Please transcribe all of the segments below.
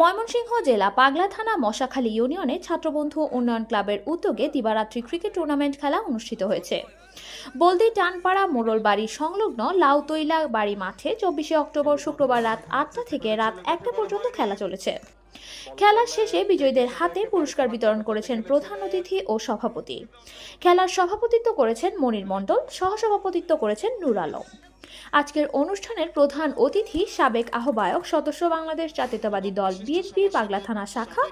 ময়মনসিংহ জেলা পাগলা থানা মশাখালী ইউনিয়নে ছাত্রবন্ধু উন্নয়ন ক্লাবের উদ্যোগে দিবারাত্রি ক্রিকেট টুর্নামেন্ট খেলা অনুষ্ঠিত হয়েছে। বলদি টানপাড়া মোড়ল বাড়ি সংলগ্ন লাউতৈলা বাড়ি মাঠে চব্বিশে অক্টোবর শুক্রবার রাত আটটা থেকে রাত একটা পর্যন্ত খেলা চলেছে। খেলার শেষে বিজয়ীদের হাতে পুরস্কার বিতরণ করেছেন প্রধান অতিথি ও সভাপতি। খেলার সভাপতিত্ব করেছেন মনির মণ্ডল, সহসভাপতিত্ব করেছেন নুর আলম। আজকের অনুষ্ঠানের প্রধান অতিথি সাবেক আহ্বায়ক সদস্য বাংলাদেশ জাতীয়তাবাদী দল বিএনপি পাগলা থানা শাখা,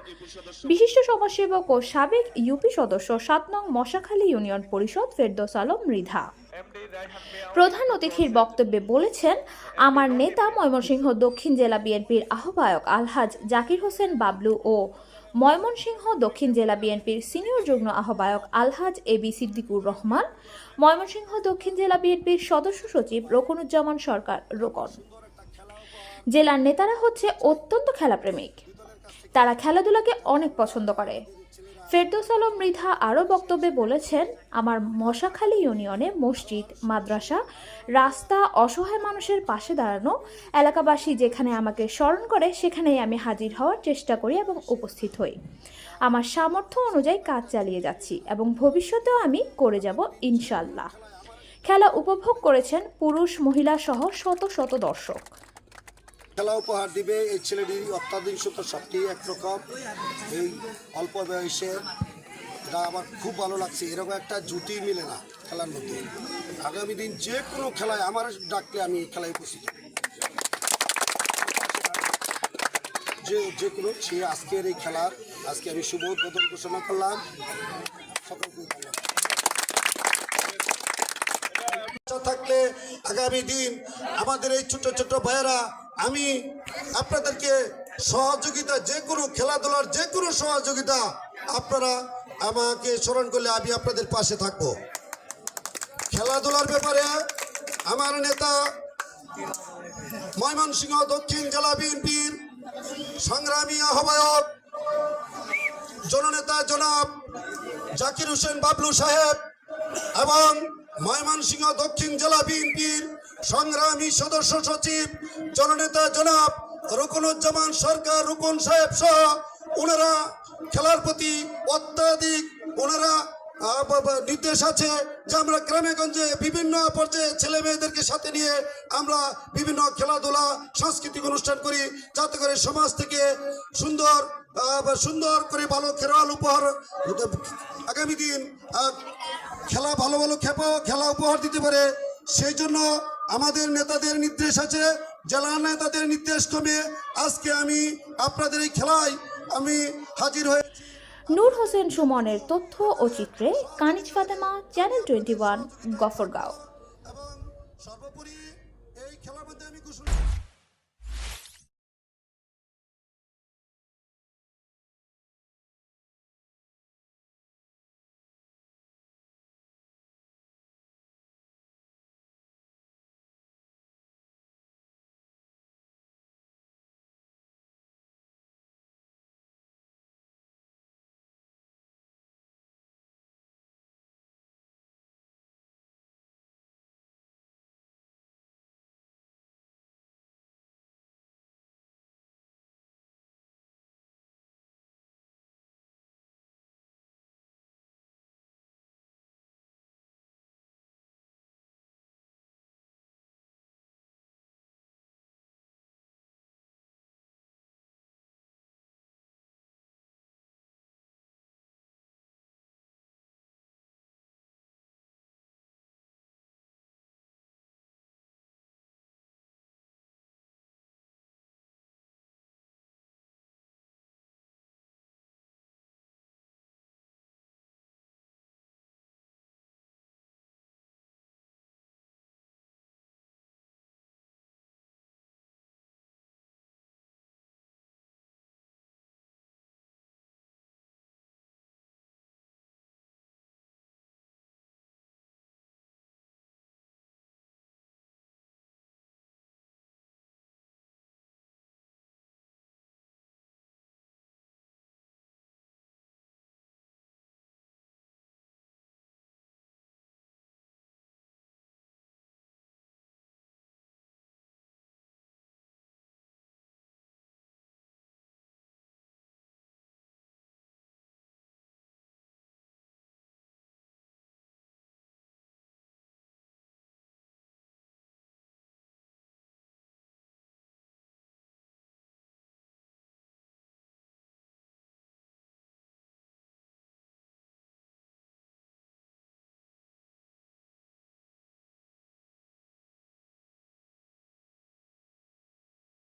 বিশিষ্ট সমাজসেবক ও সাবেক ইউপি সদস্য সাত নং মশাখালী ইউনিয়ন পরিষদ ফেরদোস আলম মৃধা। প্রধান অতিথির বক্তব্যে বলেছেন আমার নেতা ময়মনসিংহ দক্ষিণ জেলা বিএনপির আহ্বায়ক আলহাজ জাকির হোসেন বাবলু ও ময়মনসিংহ দক্ষিণ জেলা বিএনপির সিনিয়র যুগ্ম আহ্বায়ক আলহাজ এ বি সিদ্দিকুর রহমান ময়মনসিংহ দক্ষিণ জেলা বিএনপির সদস্য সচিব রোকনুজ্জামান সরকার রোকন। জেলার নেতারা হচ্ছে অত্যন্ত খেলাপ্রেমিক। তারা খেলাধুলাকে অনেক পছন্দ করে। ফেরদৌস আলম মৃধা আরও বক্তব্যে বলেছেন, আমার মশাখালী ইউনিয়নে মসজিদ, মাদ্রাসা, রাস্তা, অসহায় মানুষের পাশে দাঁড়ানো, এলাকাবাসী যেখানে আমাকে স্মরণ করে সেখানেই আমি হাজির হওয়ার চেষ্টা করি এবং উপস্থিত হই। আমার সামর্থ্য অনুযায়ী কাজ চালিয়ে যাচ্ছি এবং ভবিষ্যতেও আমি করে যাব ইনশাল্লাহ খেলা উপভোগ করেছেন পুরুষ মহিলা সহ শত শত দর্শক। খেলা উপহার দিবে। এই ছেলেটি অত্যাধুনিক সত্য সবটি একরকম। এই অল্প বয়সের এটা আমার খুব ভালো লাগছে। এরকম একটা জুটি মিলে না খেলার মধ্যে। আগামী দিন যে কোনো খেলায় আমার ডাকলে আমি খেলায় উপস্থিত যে যে কোনো সে আজকের এই খেলার, আজকে আমি শুভ উদ্বোধন ঘোষণা করলাম। সকলকে থাকলে আগামী দিন আমাদের এই ছোট ছোট ভাইয়েরা আমি আপনাদেরকে সহযোগিতা, যে কোনো খেলাধুলার যে কোনো সহযোগিতা আপনারা আমাকে স্মরণ করলে আমি আপনাদের পাশে থাকব। খেলাধুলার ব্যাপারে আমার নেতা ময়মনসিংহ দক্ষিণ জেলা বিএনপির সংগ্রামী আহ্বায়ক, জননেতা জনাব জাকির হোসেন বাবলু সাহেব এবং ময়মনসিংহ দক্ষিণ জেলা বিএনপির সংগ্রামী সদস্য সচিব জননেতা জনাব রুকনুজ্জামান সরকার, রুকন সাহেব সহ ওনারা খেলার প্রতি অত্যাধিক ওনারা নির্দেশ আছে যে আমরা গ্রামে গঞ্জে বিভিন্ন পর্যায়ে ছেলে মেয়েদেরকে সাথে নিয়ে আমরা বিভিন্ন খেলাধুলা, সাংস্কৃতিক অনুষ্ঠান করি যাতে করে সমাজ থেকে সুন্দর সুন্দর করে ভালো খেলোয়াড় উপহার আগামী দিন খেলা ভালো ভালো খেপা খেলা উপহার দিতে পারে। সেই জন্য আমাদের নেতাদের নির্দেশ আছে জেলা নেতাদের নির্দেশ ক্রমে আজকে আমি আপনাদের এই খেলায় আমি হাজির হয়ে নূর হোসেন সুমনের তথ্য ও চিত্রে Kaniz Fatema channel twenty one Gafargaon. সর্বোপরি এই খেলার মধ্যে আমি